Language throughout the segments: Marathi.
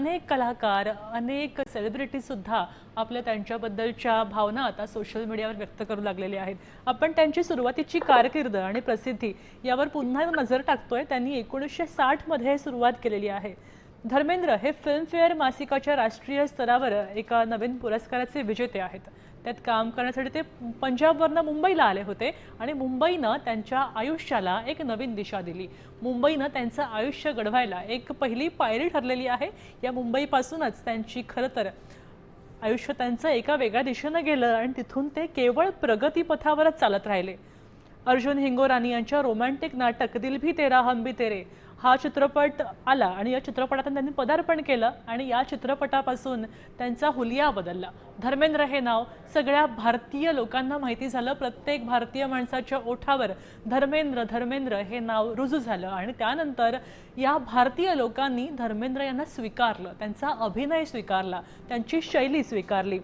अनेक कलाकार अनेक सेलिब्रिटी सुद्धा आपल्या त्यांच्याबद्दलच्या भावना आता सोशल मीडियावर व्यक्त करू लागलेले आहेत. आपण त्यांची सुरुवातीची कारकीर्द आणि प्रसिद्धी यावर पुन्हा नजर टाकतोय. त्यांनी एकोणीसशे साठमध्ये सुरुवात केलेली आहे. धर्मेंद्र हे फिल्मफेअर मासिकाच्या राष्ट्रीय स्तरावर एका नवीन पुरस्काराचे विजेते आहेत. त्यात काम करण्यासाठी ते पंजाबवरनं मुंबईला आले होते आणि मुंबईनं त्यांच्या आयुष्याला एक नवीन दिशा दिली. मुंबईनं त्यांचं आयुष्य घडवायला एक पहिली पायरी ठरलेली आहे. या मुंबईपासूनच त्यांची खरं तर आयुष्य त्यांचं एका वेगळ्या दिशेनं गेलं आणि तिथून ते केवळ प्रगतीपथावरच चालत राहिले. अर्जुन हिंगोरानी यांच्या रोमॅन्टिक नाटक दिल भी तेरा हम भी तेरे हा चित्रपट आला आणि या चित्रपटातून त्यांनी पदार्पण केलं आणि या चित्रपटापासून त्यांचा हुलिया बदलला. धर्मेंद्र हे नाव सगळ्या भारतीय लोकांना माहिती झालं. प्रत्येक भारतीय माणसाच्या ओठावर धर्मेंद्र धर्मेंद्र हे नाव रुजू झालं आणि त्यानंतर या भारतीय लोकांनी धर्मेंद्र यांना स्वीकारलं. त्यांचा अभिनय स्वीकारला. त्यांची शैली स्वीकारली.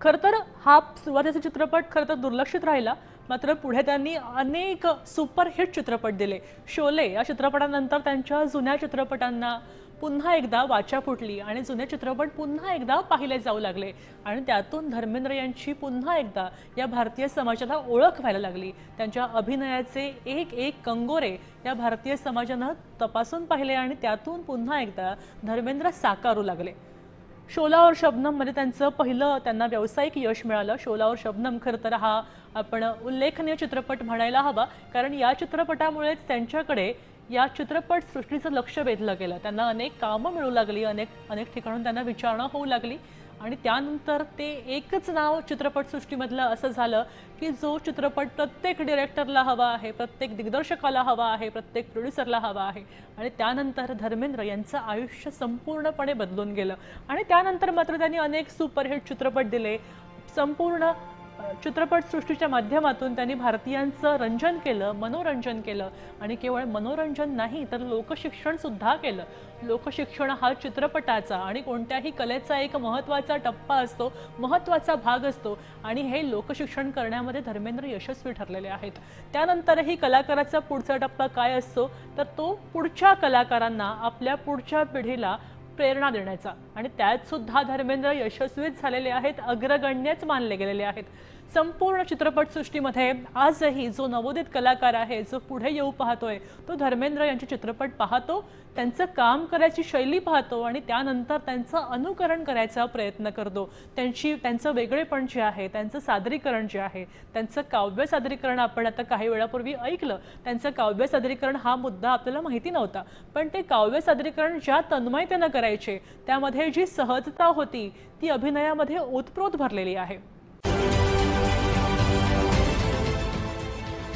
खरं तर हा सुरुवातीचा चित्रपट खरं तर दुर्लक्षित राहिला. मात्र पुढे त्यांनी अनेक सुपरहिट चित्रपट दिले. शोले या चित्रपटानंतर त्यांच्या जुन्या चित्रपटांना पुन्हा एकदा वाचा फुटली आणि जुने चित्रपट पुन्हा एकदा पाहिले जाऊ लागले आणि त्यातून धर्मेंद्र यांची पुन्हा एकदा या भारतीय समाजाला ओळख व्हायला लागली. त्यांच्या अभिनयाचे एक एक कंगोरे या भारतीय समाजानं तपासून पाहिले आणि त्यातून पुन्हा एकदा धर्मेंद्र साकारू लागले. शोला और शबनम म्हणजे त्यांचं पहिलं त्यांना व्यावसायिक यश मिळालं. शोला और शबनम खरं तर हा आपण उल्लेखनीय चित्रपट म्हणायला हवा. कारण या चित्रपटामुळेच त्यांच्याकडे या चित्रपट सृष्टीचं लक्ष वेधलं गेलं. त्यांना अनेक कामं मिळू लागली अनेक अनेक ठिकाणून त्यांना विचारणा होऊ लागली. आणि त्यानंतर ते एकच नाव चित्रपटसृष्टीमधलं असं झालं की जो चित्रपट प्रत्येक डिरेक्टरला हवा आहे प्रत्येक दिग्दर्शकाला हवा आहे प्रत्येक प्रोड्युसरला हवा आहे. आणि त्यानंतर धर्मेंद्र यांचं आयुष्य संपूर्णपणे बदलून गेलं. आणि त्यानंतर मात्र त्यांनी अनेक सुपरहिट चित्रपट दिले. संपूर्ण चित्रपटसृष्टीच्या माध्यमातून त्यांनी भारतीयांचं रंजन केलं मनोरंजन केलं. आणि केवळ मनोरंजन नाही तर लोकशिक्षणसुद्धा केलं. लोकशिक्षण हा चित्रपटाचा आणि कोणत्याही कलेचा एक महत्त्वाचा टप्पा असतो महत्त्वाचा भाग असतो. आणि हे लोकशिक्षण करण्यामध्ये धर्मेंद्र यशस्वी ठरलेले आहेत. त्यानंतरही कलाकाराचा पुढचा टप्पा काय असतो? तर तो पुढच्या कलाकारांना आपल्या पुढच्या पिढीला प्रेरणा देण्याचा. आणि त्यात सुद्धा धर्मेंद्र यशस्वीच झालेले आहेत अग्रगण्यच मानले गेलेले आहेत. संपूर्ण चित्रपटसृष्टीमध्ये आजही जो नवोदित कलाकार आहे जो पुढे येऊ पाहतोय तो धर्मेंद्र यांचे चित्रपट पाहतो त्यांचं काम करायची शैली पाहतो आणि त्यानंतर त्यांचं अनुकरण करायचा प्रयत्न करतो. त्यांची त्यांचं वेगळेपण जे आहे त्यांचं सादरीकरण जे आहे त्यांचं काव्य सादरीकरण आपण आता काही वेळापूर्वी ऐकलं. त्यांचं काव्य सादरीकरण हा मुद्दा आपल्याला माहिती नव्हता. पण ते काव्य सादरीकरण ज्या तन्मयतेनं करायचे. त्यामध्ये जी सहजता होती ती अभिनयामध्ये ओतप्रोत भरलेली आहे.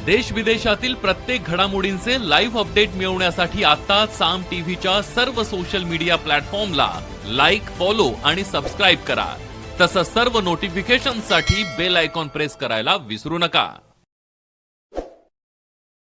देश विदेशातील प्रत्येक घडामोडींचे लाईव्ह अपडेट मिळवण्यासाठी आता साम टीव्हीच्या सर्व सोशल मीडिया प्लॅटफॉर्मला लाईक फॉलो आणि सबस्क्राईब करा. तसंच सर्व नोटिफिकेशनसाठी बेल आयकॉन प्रेस करायला विसरू नका.